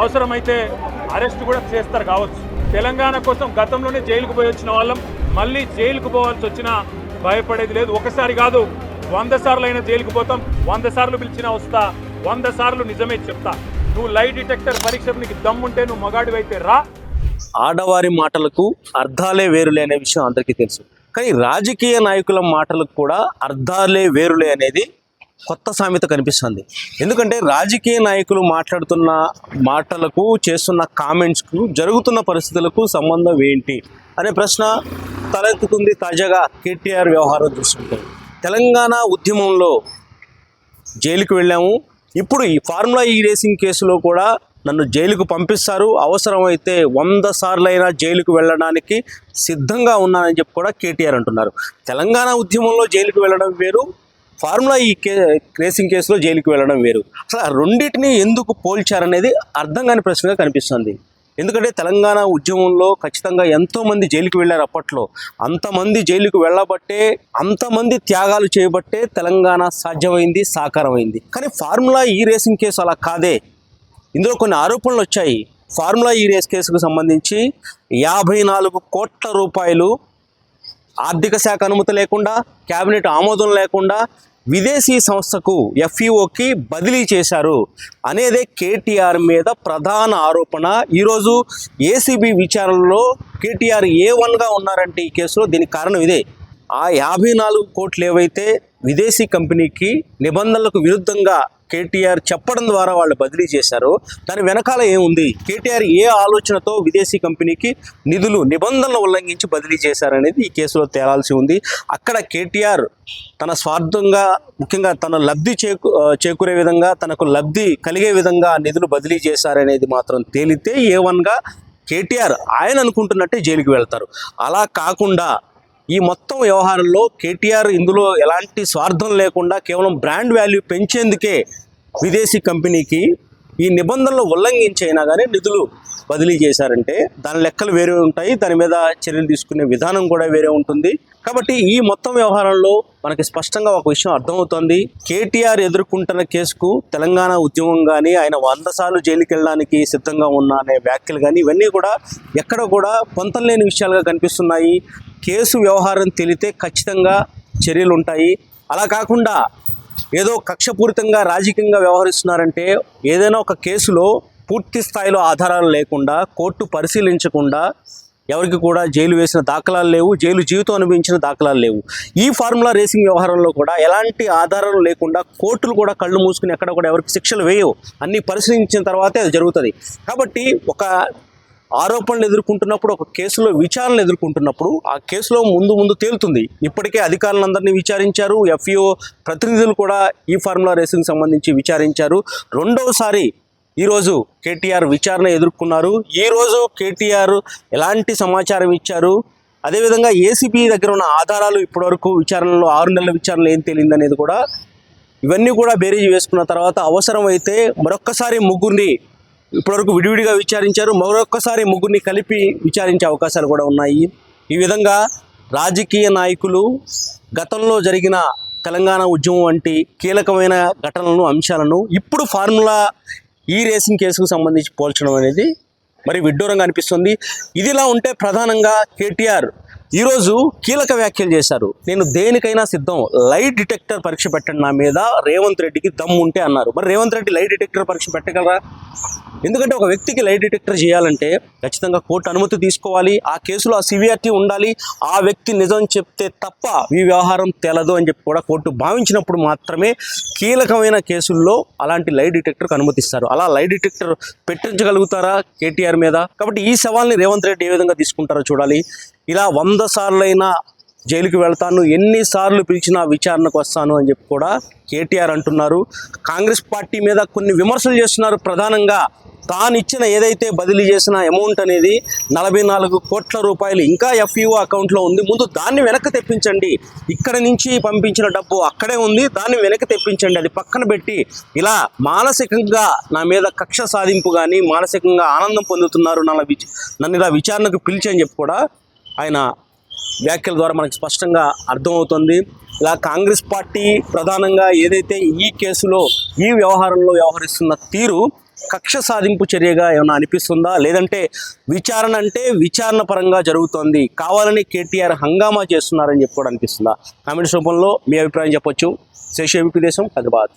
అవసరమైతే అరెస్ట్ కూడా చేస్తారు కావచ్చు. తెలంగాణ కోసం గతంలోనే జైలుకు పోయి వచ్చిన వాళ్ళం మళ్ళీ జైలుకు పోవాల్సి వచ్చినా భయపడేది లేదు. ఒకసారి కాదు వంద సార్లు అయినా జైలుకు పోతాం. వంద సార్లు పిలిచినా వస్తా వంద సార్లు నిజమే చెప్తా. నువ్వు లై డిటెక్టర్ పరీక్ష నీకు దమ్ముంటే నువ్వు మగాడివైతే రా. ఆడవారి మాటలకు అర్థాలే వేరులే అనే విషయం అందరికీ తెలుసు. కానీ రాజకీయ నాయకుల మాటలకు కూడా అర్థాలే వేరులే అనేది కొత్త సామెత కనిపిస్తుంది. ఎందుకంటే రాజకీయ నాయకులు మాట్లాడుతున్న మాటలకు చేస్తున్న కామెంట్స్కు జరుగుతున్న పరిస్థితులకు సంబంధం ఏంటి? అనే ప్రశ్న తలెత్తుతుంది తాజాగా కేటీఆర్ వ్యవహారం చూసుకుంటే తెలంగాణ ఉద్యమంలో జైలుకు వెళ్ళాము. ఇప్పుడు ఈ ఫార్ములా ఈ రేసింగ్ కేసులో కూడా నన్ను జైలుకు పంపిస్తారు. అవసరమైతే వంద సార్లైనా జైలుకు వెళ్ళడానికి సిద్ధంగా ఉన్నానని చెప్పి కూడా కేటీఆర్ అంటున్నారు. తెలంగాణ ఉద్యమంలో జైలుకు వెళ్ళడం వేరు ఫార్ములా ఈ కే రేసింగ్ కేసులో జైలుకి వెళ్ళడం వేరు. అసలు ఆ రెండింటిని ఎందుకు పోల్చారనేది అర్థం కాని ప్రశ్నగా కనిపిస్తుంది. ఎందుకంటే తెలంగాణ ఉద్యమంలో ఖచ్చితంగా ఎంతోమంది జైలుకి వెళ్ళారు అప్పట్లో. అంతమంది జైలుకు వెళ్ళబట్టే అంతమంది త్యాగాలు చేయబట్టే తెలంగాణ సాధ్యమైంది సాకారమైంది. కానీ ఫార్ములా ఈ రేసింగ్ కేసు అలా కాదే. ఇందులో కొన్ని ఆరోపణలు వచ్చాయి. ఫార్ములా ఈ రేస్ కేసుకు సంబంధించి యాభై నాలుగు కోట్ల రూపాయలు ఆర్థిక శాఖ అనుమతి లేకుండా క్యాబినెట్ ఆమోదం లేకుండా విదేశీ సంస్థకు ఎఫ్ఈఓకి బదిలీ చేశారు అనేదే కేటీఆర్ మీద ప్రధాన ఆరోపణ. ఈరోజు ఏసీబీ విచారణలో కేటీఆర్ ఏ వన్గా ఉన్నారంటే ఈ కేసులో దీనికి కారణం ఇదే. ఆ యాభై నాలుగు కోట్లు ఏవైతే విదేశీ కంపెనీకి నిబంధనలకు విరుద్ధంగా కేటీఆర్ చెప్పడం ద్వారా వాళ్ళు బదిలీ చేశారు. దాని వెనకాల ఏముంది? కేటీఆర్ ఏ ఆలోచనతో విదేశీ కంపెనీకి నిధులు నిబంధనలు ఉల్లంఘించి బదిలీ చేశారనేది ఈ కేసులో తేలాల్సి ఉంది. అక్కడ కేటీఆర్ తన స్వార్థంగా ముఖ్యంగా తన లబ్ధి చేకు చేకూరే విధంగా తనకు లబ్ధి కలిగే విధంగా నిధులు బదిలీ చేశారనేది మాత్రం తేలితే ఏ వన్గా కేటీఆర్ ఆయన అనుకుంటున్నట్టే జైలుకి వెళ్తారు. అలా కాకుండా ఈ మొత్తం వ్యవహారంలో కేటీఆర్ ఇందులో ఎలాంటి స్వార్థం లేకుండా కేవలం బ్రాండ్ వాల్యూ పెంచేందుకే విదేశీ కంపెనీకి ఈ నిబంధనలు ఉల్లంఘించైనా కానీ నిధులు బదిలీ చేశారంటే దాని లెక్కలు వేరే ఉంటాయి. దాని మీద చర్యలు తీసుకునే విధానం కూడా వేరే ఉంటుంది. కాబట్టి ఈ మొత్తం వ్యవహారంలో మనకి స్పష్టంగా ఒక విషయం అర్థమవుతోంది. కేటీఆర్ ఎదుర్కొంటున్న కేసుకు తెలంగాణ ఉద్యమం కానీ ఆయన వంద సార్లు జైలుకి వెళ్ళడానికి సిద్ధంగా ఉన్న అనే వ్యాఖ్యలు కానీ ఇవన్నీ కూడా ఎక్కడ కూడా పొంతం లేని విషయాలుగా కనిపిస్తున్నాయి. కేసు వ్యవహారం తెలితే ఖచ్చితంగా చర్యలు ఉంటాయి అలా కాకుండా ఏదో కక్షపూరితంగా రాజకీయంగా వ్యవహరిస్తున్నారంటే ఏదైనా ఒక కేసులో పూర్తి స్థాయిలో ఆధారాలు లేకుండా కోర్టు పరిశీలించకుండా ఎవరికి కూడా జైలు వేసిన దాఖలాలు లేవు జైలు జీవితం అనుభవించిన దాఖలాలు లేవు. ఈ ఫార్ములా రేసింగ్ వ్యవహారంలో కూడా ఎలాంటి ఆధారాలు లేకుండా కోర్టులు కూడా కళ్ళు మూసుకుని ఎక్కడ కూడా ఎవరికి శిక్షలు వేయవు. అన్ని పరిశీలించిన తర్వాతే అది జరుగుతుంది. కాబట్టి ఒక ఆరోపణలు ఎదుర్కొంటున్నప్పుడు ఒక కేసులో విచారణలు ఎదుర్కొంటున్నప్పుడు ఆ కేసులో ముందు ముందు తేలుతుంది. ఇప్పటికే అధికారులందరినీ విచారించారు. ఎఫ్ఈఓ ప్రతినిధులు కూడా ఈ ఫార్ములా రేసింగ్ సంబంధించి విచారించారు. రెండవసారి ఈరోజు కేటీఆర్ విచారణ ఎదుర్కొన్నారు. ఈరోజు కేటీఆర్ ఎలాంటి సమాచారం ఇచ్చారు? అదేవిధంగా ఏసీబీ దగ్గర ఉన్న ఆధారాలు ఇప్పటివరకు విచారణలో ఆరు నెలల విచారణలో ఏం తేలింది అనేది కూడా ఇవన్నీ కూడా బేరీజ్ వేసుకున్న తర్వాత అవసరమైతే మరొక్కసారి ముగ్గురిని ఇప్పటివరకు విడివిడిగా విచారించారు. మరొకసారి ముగ్గురిని కలిపి విచారించే అవకాశాలు కూడా ఉన్నాయి. ఈ విధంగా రాజకీయ నాయకులు గతంలో జరిగిన తెలంగాణ ఉద్యమం వంటి కీలకమైన ఘటనలను అంశాలను ఇప్పుడు ఫార్ములా ఈ రేసింగ్ కేసుకు సంబంధించి పోల్చడం అనేది మరి విడ్డూరంగా అనిపిస్తుంది. ఇదిలా ఉంటే ప్రధానంగా కేటీఆర్ ఈరోజు కీలక వ్యాఖ్యలు చేశారు. నేను దేనికైనా సిద్ధం. లైట్ డిటెక్టర్ పరీక్ష పెట్టండి నా మీద. రేవంత్ రెడ్డికి దమ్ము ఉంటే అన్నారు. మరి రేవంత్ రెడ్డి లైట్ డిటెక్టర్ పరీక్ష పెట్టగలరా? ఎందుకంటే ఒక వ్యక్తికి లైట్ డిటెక్టర్ చేయాలంటే ఖచ్చితంగా కోర్టు అనుమతి తీసుకోవాలి. ఆ కేసులో ఆ సివిఆర్టీ ఉండాలి. ఆ వ్యక్తి నిజం చెప్తే తప్ప ఈ వ్యవహారం తెలదు అని చెప్పి కూడా కోర్టు భావించినప్పుడు మాత్రమే కీలకమైన కేసుల్లో అలాంటి లైట్ డిటెక్టర్కి అనుమతిస్తారు అలా లైట్ డిటెక్టర్ పెట్టించగలుగుతారా కేటీఆర్ మీద? కాబట్టి ఈ సవాల్ని రేవంత్ రెడ్డి ఏ విధంగా తీసుకుంటారో చూడాలి. ఇలా వంద సార్లైనా జైలుకి వెళ్తాను ఎన్నిసార్లు పిలిచినా విచారణకు వస్తాను అని చెప్పి కూడా కేటీఆర్ అంటున్నారు. కాంగ్రెస్ పార్టీ మీద కొన్ని విమర్శలు చేస్తున్నారు ప్రధానంగా. తాను ఇచ్చిన ఏదైతే బదిలీ చేసిన అమౌంట్ అనేది నలభై నాలుగు కోట్ల రూపాయలు ఇంకా ఎఫ్ఈఓ అకౌంట్లో ఉంది. ముందు దాన్ని వెనక్కి తెప్పించండి. ఇక్కడ నుంచి పంపించిన డబ్బు అక్కడే ఉంది. దాన్ని వెనక్కి తెప్పించండి. అది పక్కన పెట్టి ఇలా మానసికంగా నా మీద కక్ష సాధింపు కానీ మానసికంగా ఆనందం పొందుతున్నారు. నన్ను నన్ను ఇలా విచారణకు పిలిచి అని చెప్పి కూడా ఆయన వ్యాఖ్యల ద్వారా మనకు స్పష్టంగా అర్థమవుతుంది. ఇలా కాంగ్రెస్ పార్టీ ప్రధానంగా ఏదైతే ఈ కేసులో ఈ వ్యవహారంలో వ్యవహరిస్తున్న తీరు కక్ష సాధింపు చర్యగా ఏమైనా అనిపిస్తుందా? లేదంటే విచారణ అంటే విచారణ పరంగా జరుగుతోంది. కావాలని కేటీఆర్ హంగామా చేస్తున్నారని చెప్పి కూడా అనిపిస్తుందా? కామెంట్స్ రూపంలో మీ అభిప్రాయం చెప్పొచ్చు. శేషేపీ దేశం హైదరాబాద్.